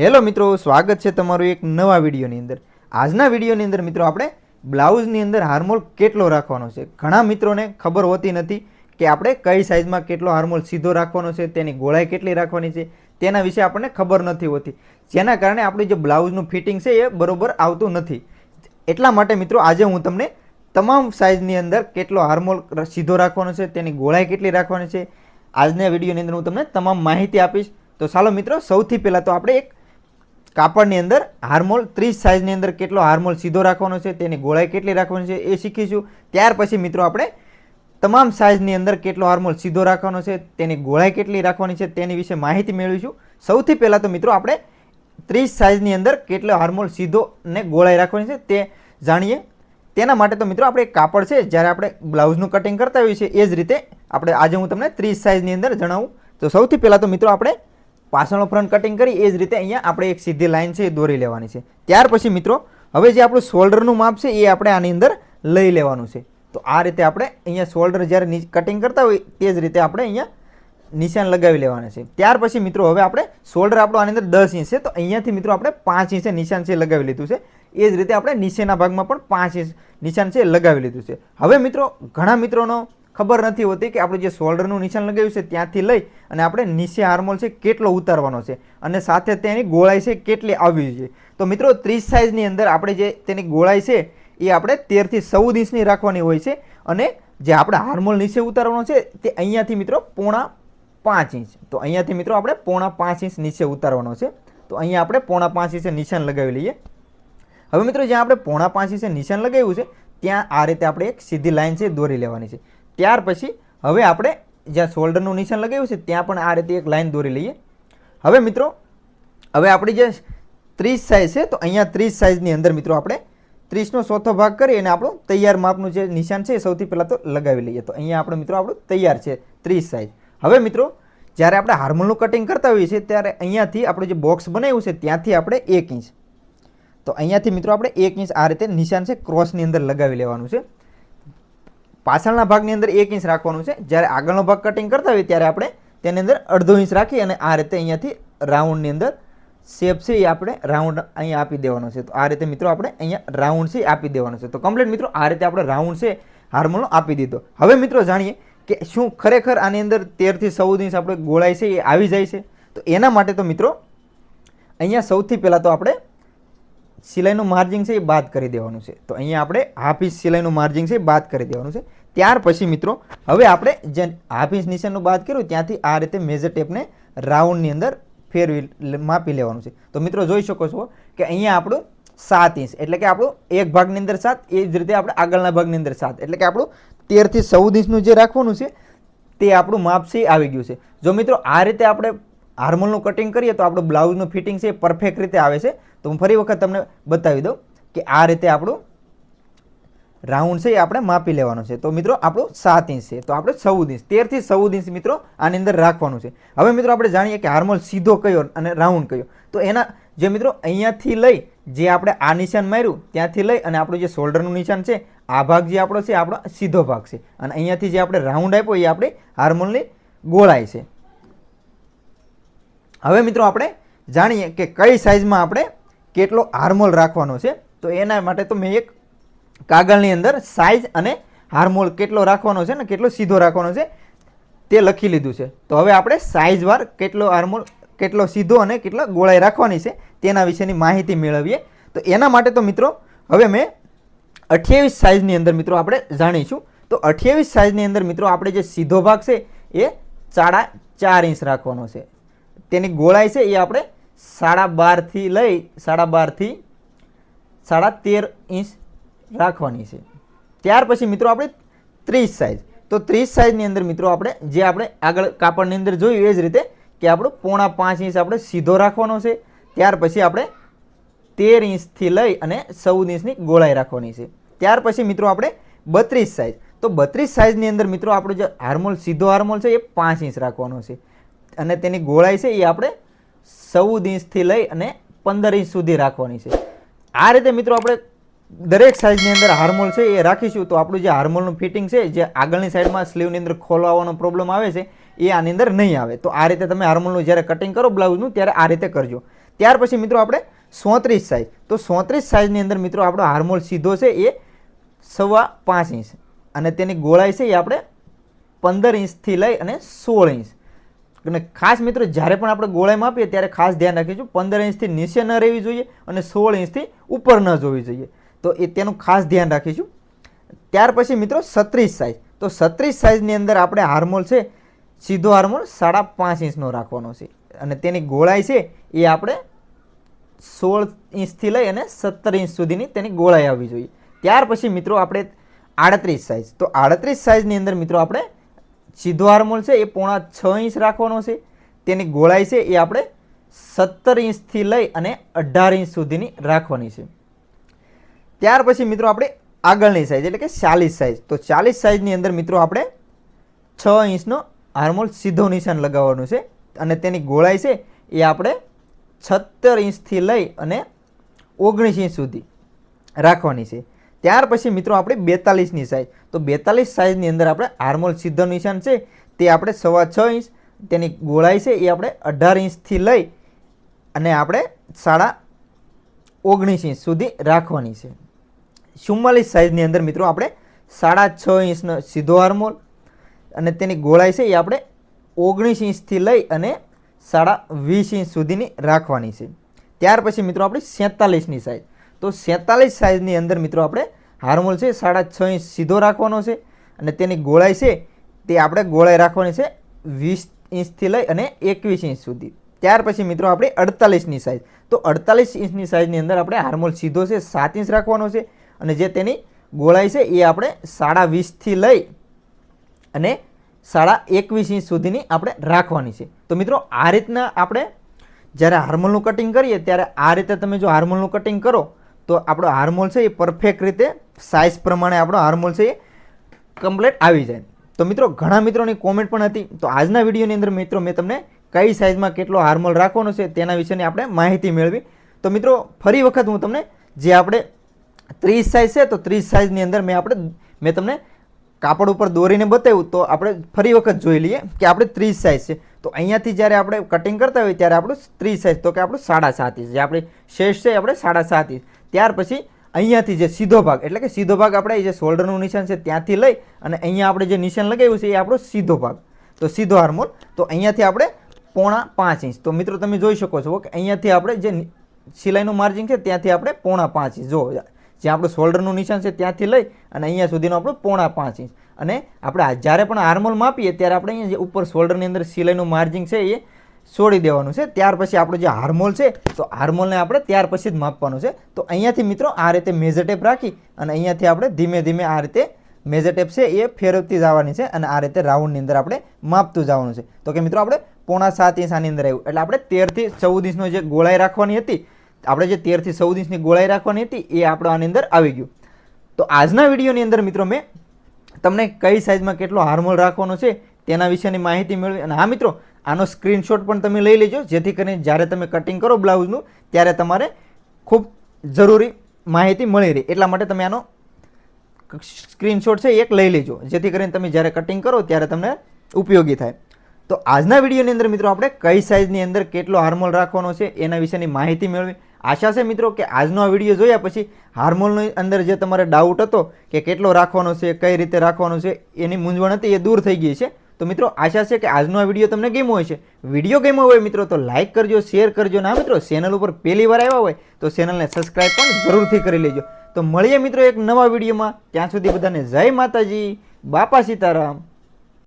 Hello મિત્રો, સ્વાગત છે તમારું એક નવા વિડીયોની અંદર. આજના વિડીયોની અંદર મિત્રો આપણે બ્લાઉઝની અંદર હાર્મોલ કેટલો રાખવાનો છે? ઘણા મિત્રોને ખબર હોતી નથી કે આપણે કઈ સાઇઝમાં કેટલો હાર્મોલ સીધો રાખવાનો છે, તેની ગોળાઈ કેટલી રાખવાની છે, તેના વિશે આપણને ખબર નથી હોતી. જેના કારણે આપણું જે બ્લાઉઝનું ફિટિંગ છે એ બરોબર આવતું નથી. એટલા માટે મિત્રો આજે હું તમને તમામ સાઇઝની અંદર કેટલો હાર્મોલ સીધો રાખવાનો છે, તેની ગોળાઈ કેટલી રાખવાની છે, આજના વિડીયોની અંદર હું તમને તમામ માહિતી આપીશ. તો ચાલો મિત્રો, સૌથી પહેલાં તો આપણે એક કાપડની અંદર હાર્મોલ, ત્રીસ સાઇઝની અંદર કેટલો હાર્મોલ સીધો રાખવાનો છે, તેની ગોળાઈ કેટલી રાખવાની છે એ શીખીશું. ત્યાર પછી મિત્રો આપણે તમામ સાઇઝની અંદર કેટલો હાર્મોલ સીધો રાખવાનો છે, તેની ગોળાઈ કેટલી રાખવાની છે, તેની વિશે માહિતી મેળવીશું. સૌથી પહેલાં તો મિત્રો આપણે ત્રીસ સાઇઝની અંદર કેટલો હાર્મોલ સીધો ને ગોળાઈ રાખવાની છે તે જાણીએ. તેના માટે તો મિત્રો આપણે કાપડ છે, જ્યારે આપણે બ્લાઉઝનું કટિંગ કરતા હોઈએ છીએ, એ જ રીતે આપણે આજે હું તમને ત્રીસ સાઇઝની અંદર જણાવું. તો સૌથી પહેલાં તો મિત્રો આપણે પાછળનો ફ્રન્ટ કટિંગ કરી, એ જ રીતે અહીંયા આપણે એક સીધી લાઈન છે એ દોરી લેવાની છે. ત્યાર પછી મિત્રો, હવે જે આપણું શોલ્ડરનું માપ છે એ આપણે આની અંદર લઈ લેવાનું છે. તો આ રીતે આપણે અહીંયા શોલ્ડર જ્યારે કટિંગ કરતા હોય તે જ રીતે આપણે અહીંયા નિશાન લગાવી લેવાના છે. ત્યાર પછી મિત્રો, હવે આપણે શોલ્ડર આપણો આની અંદર દસ ઇંચ છે, તો અહીંયાથી મિત્રો આપણે પાંચ ઇંચે નિશાન છે લગાવી લીધું છે. એ જ રીતે આપણે નીચેના ભાગમાં પણ પાંચ ઇંચ નિશાન છે લગાવી લીધું છે. હવે મિત્રો, ઘણા મિત્રોનો ખબર નથી હોતી કે આપણે જે શોલ્ડરનું નિશાન લગાવ્યું છે ત્યાંથી લઈ અને આપણે નીચે હાર્મોલ છે કેટલો ઉતારવાનો છે અને સાથે તેની ગોળાઈ છે કેટલી આવવી જોઈએ તો મિત્રો, ત્રીસ સાઇઝની અંદર આપણે જે તેની ગોળાઈ છે એ આપણે તેરથી ચૌદ ઇંચની રાખવાની હોય છે અને જે આપણે હાર્મોલ નીચે ઉતારવાનો છે તે અહીંયાથી મિત્રો પોણા પાંચ ઇંચ. તો અહીંયાથી મિત્રો આપણે પોણા પાંચ ઇંચ નીચે ઉતારવાનો છે. તો અહીંયા આપણે પોણા પાંચ ઇંચે નિશાન લગાવી લઈએ. હવે મિત્રો, જ્યાં આપણે પોણા પાંચ ઇંચે નિશાન લગાવ્યું છે, ત્યાં આ રીતે આપણે એક સીધી લાઇન છે દોરી લેવાની છે. ત્યાર પછી હવે આપણે જ્યાં શોલ્ડરનું નિશાન લગાવ્યું છે, ત્યાં પણ આ રીતે એક લાઇન દોરી લઈએ. હવે મિત્રો, હવે આપણી જે ત્રીસ સાઇઝ છે, તો અહીંયા ત્રીસ સાઇઝની અંદર મિત્રો આપણે ત્રીસનો ચોથો ભાગ કરી અને આપણું તૈયાર માપનું જે નિશાન છે એ સૌથી પહેલાં તો લગાવી લઈએ. તો અહીંયા આપણે મિત્રો આપણું તૈયાર છે, ત્રીસ સાઇઝ હવે મિત્રો, જ્યારે આપણે હાર્મોનનું કટિંગ કરતા હોઈએ છીએ, ત્યારે અહીંયાથી આપણું જે બોક્સ બનાવ્યું છે, ત્યાંથી આપણે એક ઇંચ તો અહીંયાથી મિત્રો આપણે એક ઇંચ આ રીતે નિશાન છે ક્રોસની અંદર લગાવી લેવાનું છે. પાછળના ભાગની અંદર એક ઇંચ રાખવાનું છે. જ્યારે આગળનો ભાગ કટિંગ કરતા હોઈએ ત્યારે આપણે તેની અંદર અડધો ઇંચ રાખી અને આ રીતે અહીંયાથી રાઉન્ડની અંદર શેપ છે એ આપણે રાઉન્ડ અહીંયા આપી દેવાનો છે. તો આ રીતે મિત્રો આપણે અહીંયા રાઉન્ડ છે આપી દેવાનો છે. તો કમ્પ્લીટ મિત્રો આ રીતે આપણે રાઉન્ડ છે હાર્મોનો આપી દીધો. હવે મિત્રો જાણીએ કે શું ખરેખર આની અંદર તેરથી ચૌદ ઇંચ આપણે ગોળાઈ છે એ આવી જાય છે? તો એના માટે તો મિત્રો અહીંયા સૌથી પહેલાં તો આપણે સિલાઈનું માર્જિંગ છે એ બાદ કરી દેવાનું છે. તો અહીંયા આપણે હાફ ઇંચ સિલાઈનું માર્જિંગ છે એ બાદ કરી દેવાનું છે. ત્યાર પછી મિત્રો, હવે આપણે જે હાફ ઇંચ નિશાનનું બાદ કર્યું ત્યાંથી આ રીતે મેજર ટેપને રાઉન્ડની અંદર ફેરવી માપી લેવાનું છે. તો મિત્રો જોઈ શકો છો કે અહીંયા આપણું સાત ઇંચ, એટલે કે આપણું એક ભાગની અંદર સાત, એ જ રીતે આપણે આગળના ભાગની અંદર સાત, એટલે કે આપણું તેરથી ચૌદ ઇંચનું જે રાખવાનું છે તે આપણું માપ છે આવી ગયું છે. જો મિત્રો આ રીતે આપણે હાર્મોનનું કટિંગ કરીએ તો આપણું બ્લાઉઝનું ફિટિંગ છે એ પરફેક્ટ રીતે આવે છે. તો હું ફરી વખત તમને બતાવી દઉં કે આ રીતે આપણું રાઉન્ડ છે એ આપણે માપી લેવાનો છે. તો મિત્રો, આપણું સાત ઇંચ છે. તો આપણે ચૌદ ઇંચ તેરથી ચૌદ ઇંચ મિત્રો આની અંદર રાખવાનું છે. હવે મિત્રો, આપણે જાણીએ કે હાર્મોલ સીધો કયો અને રાઉન્ડ કયો. તો એના જે મિત્રો, અહીંયાથી લઈ જે આપણે આ નિશાન માર્યું, ત્યાંથી લઈ અને આપણું જે શોલ્ડરનું નિશાન છે, આ ભાગ જે આપણો છે આપણો સીધો ભાગ છે. અને અહીંયાથી જે આપણે રાઉન્ડ આપ્યો એ આપણે હાર્મોલની ગોળાઈ છે. હવે મિત્રો આપણે જાણીએ કે કઈ સાઇઝમાં આપણે કેટલો હાર્મોલ રાખવાનો છે. તો એના માટે તો મેં એક કાગળની અંદર સાઇઝ અને હાર્મોલ કેટલો રાખવાનો છે ને કેટલો સીધો રાખવાનો છે તે લખી લીધું છે. તો હવે આપણે સાઇઝવાર કેટલો હાર્મોલ, કેટલો સીધો અને કેટલો ગોળાઈ રાખવાની છે તેના વિશેની માહિતી મેળવીએ. તો એના માટે તો મિત્રો હવે મેં અઠ્યાવીસ સાઇઝની અંદર મિત્રો આપણે જાણીશું. તો અઠ્યાવીસ સાઇઝની અંદર મિત્રો આપણે જે સીધો ભાગ છે એ સાડા ચાર ઇંચ રાખવાનો છે. તેની ગોળાઈ છે એ આપણે સાડા બારથી લઈ સાડા બારથી સાડા તેર ઇંચ રાખવાની છે. ત્યાર પછી મિત્રો આપણે ત્રીસ સાઇઝ તો ત્રીસ સાઇઝની અંદર મિત્રો આપણે જે આપણે આગળ કાપડની અંદર જોયું એ જ રીતે કે આપણું પોણા પાંચ ઇંચ આપણે સીધો રાખવાનો છે. ત્યાર પછી આપણે તેર ઇંચથી લઈ અને ચૌદ ઇંચની ગોળાઈ રાખવાની છે. ત્યાર પછી મિત્રો આપણે બત્રીસ સાઇઝ તો બત્રીસ સાઇઝની અંદર મિત્રો આપણો જે હાર્મોલ સીધો હાર્મોલ છે એ પાંચ ઇંચ રાખવાનો છે. અને તેની ગોળાઈ છે એ આપણે ચૌદ ઇંચથી લઈ અને પંદર ઇંચ સુધી રાખવાની છે. આ રીતે મિત્રો આપણે દરેક સાઇઝની અંદર હાર્મોલ છે એ રાખીશું. તો આપણું જે હાર્મોલનું ફિટિંગ છે, જે આગળની સાઈડમાં સ્લીવની અંદર ખોલવાનો પ્રોબ્લેમ આવે છે, એ આની અંદર નહીં આવે. તો આ રીતે તમે હાર્મોલનું જ્યારે કટિંગ કરો બ્લાઉઝનું ત્યારે આ રીતે કરજો. ત્યાર પછી મિત્રો આપણે સોત્રીસ સાઇઝ તો સોત્રીસ સાઇઝની અંદર મિત્રો આપણો હાર્મોલ સીધો છે એ સવા પાંચ ઇંચ. અને તેની ગોળાઈ છે એ આપણે પંદર ઇંચથી લઈ અને સોળ ઇંચ. અને ખાસ મિત્રો, જ્યારે પણ આપણે ગોળાઈ માપીએ ત્યારે ખાસ ધ્યાન રાખીશું, પંદર ઇંચથી નીચે ન રહેવી જોઈએ અને સોળ ઇંચથી ઉપર ન જોવી જોઈએ. તો એ તેનું ખાસ ધ્યાન રાખીશું. ત્યાર પછી મિત્રો, છત્રીસ સાઇઝ તો છત્રીસ સાઇઝની અંદર આપણે હાર્મોલ છે, સીધો હાર્મોલ સાડા પાંચ ઇંચનો રાખવાનો છે. અને તેની ગોળાઈ છે, એ આપણે સોળ ઇંચથી લઈ અને સત્તર ઇંચ સુધીની તેની ગોળાઈ આવવી જોઈએ. ત્યાર પછી મિત્રો, આપણે આડત્રીસ સાઇઝ તો આડત્રીસ સાઇઝની અંદર મિત્રો, આપણે સીધો હાર્મોલ છે, એ પોણા છ ઇંચ રાખવાનો છે. તેની ગોળાઈ છે, એ આપણે સત્તર ઇંચથી લઈ અને અઢાર ઇંચ સુધીની રાખવાની છે. ત્યાર પછી મિત્રો આપણે આગળની સાઇઝ એટલે કે ચાલીસ સાઇઝ તો ચાલીસ સાઇઝની અંદર મિત્રો આપણે છ ઇંચનો હાર્મોલ સીધો નિશાન લગાવવાનું છે. અને તેની ગોળાઈ છે, એ આપણે છત્તર ઇંચથી લઈ અને ઓગણીસ ઇંચ સુધી રાખવાની છે. ત્યાર પછી મિત્રો આપણે બેતાલીસની સાઇઝ તો બેતાલીસ સાઇઝની અંદર આપણે હાર્મોલ સીધો નિશાન છે, તે આપણે સવા છ ઇંચ, તેની ગોળાઈ છે એ આપણે અઢાર ઇંચથી લઈ અને આપણે સાડા ઓગણીસ ઇંચ સુધી રાખવાની છે. ચુમ્માલીસ સાઇઝની અંદર મિત્રો આપણે સાડા છ ઇંચનો સીધો હાર્મોલ અને તેની ગોળાઈ છે એ આપણે ઓગણીસ ઇંચથી લઈ અને સાડા વીસ ઇંચ સુધીની રાખવાની છે. ત્યાર પછી મિત્રો આપણે સેતાલીસની સાઇઝ તો સેતાલીસ સાઇઝની અંદર મિત્રો આપણે હાર્મોલ છે, સાડા છ ઇંચ સીધો રાખવાનો છે અને તેની ગોળાઈ છે તે આપણે ગોળાઈ રાખવાની છે વીસ ઇંચથી લઈ અને એકવીસ ઇંચ સુધી. ત્યાર પછી મિત્રો આપણે અડતાલીસની સાઇઝ તો અડતાલીસ ઇંચની સાઇઝની અંદર આપણે હાર્મોલ સીધો છે, સાત ઇંચ રાખવાનો છે અને જે તેની ગોળાઈ છે એ આપણે સાડા વીસથી લઈ અને સાડા એકવીસ ઇંચ સુધીની આપણે રાખવાની છે. તો મિત્રો આ રીતના આપણે જ્યારે હાર્મોલનું કટિંગ કરીએ ત્યારે આ રીતે તમે જો હાર્મોલનું કટિંગ કરો તો આપણો હાર્મોલ છે એ પરફેક્ટ રીતે સાઇઝ પ્રમાણે આપણો હાર્મોલ છે એ કમ્પ્લેટ આવી જાય. તો મિત્રો, ઘણા મિત્રોની કોમેન્ટ પણ હતી. તો આજના વિડીયોની અંદર મિત્રો, મેં તમને કઈ સાઇઝમાં કેટલો હાર્મોલ રાખવાનો છે તેના વિશેની આપણે માહિતી મેળવી. તો મિત્રો, ફરી વખત હું તમને જે આપણે ત્રીસ સાઇઝ છે, તો ત્રીસ સાઇઝની અંદર મેં આપણે, મેં તમને કાપડ ઉપર દોરીને બતાવ્યું. તો આપણે ફરી વખત જોઈ લઈએ કે આપણે ત્રીસ સાઇઝ છે. તો અહીંયાથી જ્યારે આપણે કટિંગ કરતા હોઈએ ત્યારે આપણું ત્રીસ સાઇઝ તો કે આપણું સાડા સાત ઇંચ જે આપણી શેષ છે આપણે સાડા સાત ઇંચ ત્યાર પછી અહીંયાથી જે સીધો ભાગ, એટલે કે સીધો ભાગ આપણે જે શોલ્ડરનું નિશાન છે ત્યાંથી લઈ અને અહીંયા આપણે જે નિશાન લગાવ્યું છે એ આપણો સીધો ભાગ. તો સીધો હાર્મોલ તો અહીંયાથી આપણે પોણા પાંચ ઇંચ. તો મિત્રો તમે જોઈ શકો છો કે અહીંયાથી આપણે જે સિલાઈનું માર્જિન છે ત્યાંથી આપણે પોણા પાંચ ઇંચ. જો, જે આપણું શોલ્ડરનું નિશાન છે ત્યાંથી લઈ અને અહીંયા સુધીનું આપણું પોણા પાંચ ઇંચ. અને આપણે જ્યારે પણ હાર્મોલ માપીએ, ત્યારે આપણે અહીંયા જે ઉપર શોલ્ડરની અંદર સિલાઈનું માર્જિન છે એ છોડી દેવાનું છે. ત્યાર પછી આપણું જે હાર્મોલ છે, તો હાર્મોલને આપણે ત્યાર પછી જ માપવાનું છે. તો અહીંયાથી મિત્રો આ રીતે મેજર ટેપ રાખી અને અહીંયાથી આપણે ધીમે ધીમે આ રીતે મેજર ટેપ છે એ ફેરવતી જવાની છે અને આ રીતે રાઉન્ડની અંદર આપણે માપતું જવાનું છે. તો કે મિત્રો આપણે પોણા સાત ઇંચ આની અંદર આવ્યું. એટલે આપણે તેરથી ચૌદ ઇંચનો જે ગોળાઈ રાખવાની હતી, આપણે જે તેરથી ચૌદ ઇંચની ગોળાઈ રાખવાની હતી, એ આપણે આની અંદર આવી ગયું. તો આજના વિડીયોની અંદર મિત્રો મેં તમને કઈ સાઇઝમાં કેટલો હાર્મોલ રાખવાનો છે, તેના વિશેની માહિતી મેળવી અને હા મિત્રો આનો સ્ક્રીનશોટ પણ તમે લઈ લેજો. જેથી કરીને જ્યારે તમે કટિંગ કરો બ્લાઉઝનું ત્યારે તમારે ખૂબ જરૂરી માહિતી મળી રહે. એટલા માટે તમે આનો સ્ક્રીનશોટ છે એક લઈ લેજો. જેથી કરીને તમે જ્યારે કટિંગ કરો ત્યારે તમને ઉપયોગી થાય. તો આજના વિડીયોની અંદર મિત્રો આપણે કઈ સાઇઝની અંદર કેટલો હાર્મોલ રાખવાનો છે, એના વિશેની માહિતી મેળવી. આશા છે મિત્રો કે આજનો આ વીડિયો જોયા પછી હાર્મોલની અંદર જે તમારે ડાઉટ હતો કે કેટલો રાખવાનો છે, કઈ રીતે રાખવાનો છે, એની મૂંઝવણ હતી એ દૂર થઈ ગઈ છે. તો મિત્રો, આશા છે કે આજનો આ વીડિયો તમને ગમ્યો હોય છે વીડિયો ગમ્યો હોય મિત્રો, તો લાઇક કરજો શેર કરજો. ના મિત્રો ચેનલ ઉપર પહેલી વાર આવ્યા હોય, તો ચેનલને સબસ્ક્રાઈબ પણ જરૂરથી કરી લેજો. તો મળીએ મિત્રો એક નવા વિડીયોમાં ત્યાં સુધી બધાને જય માતાજી, બાપા સીતારામ.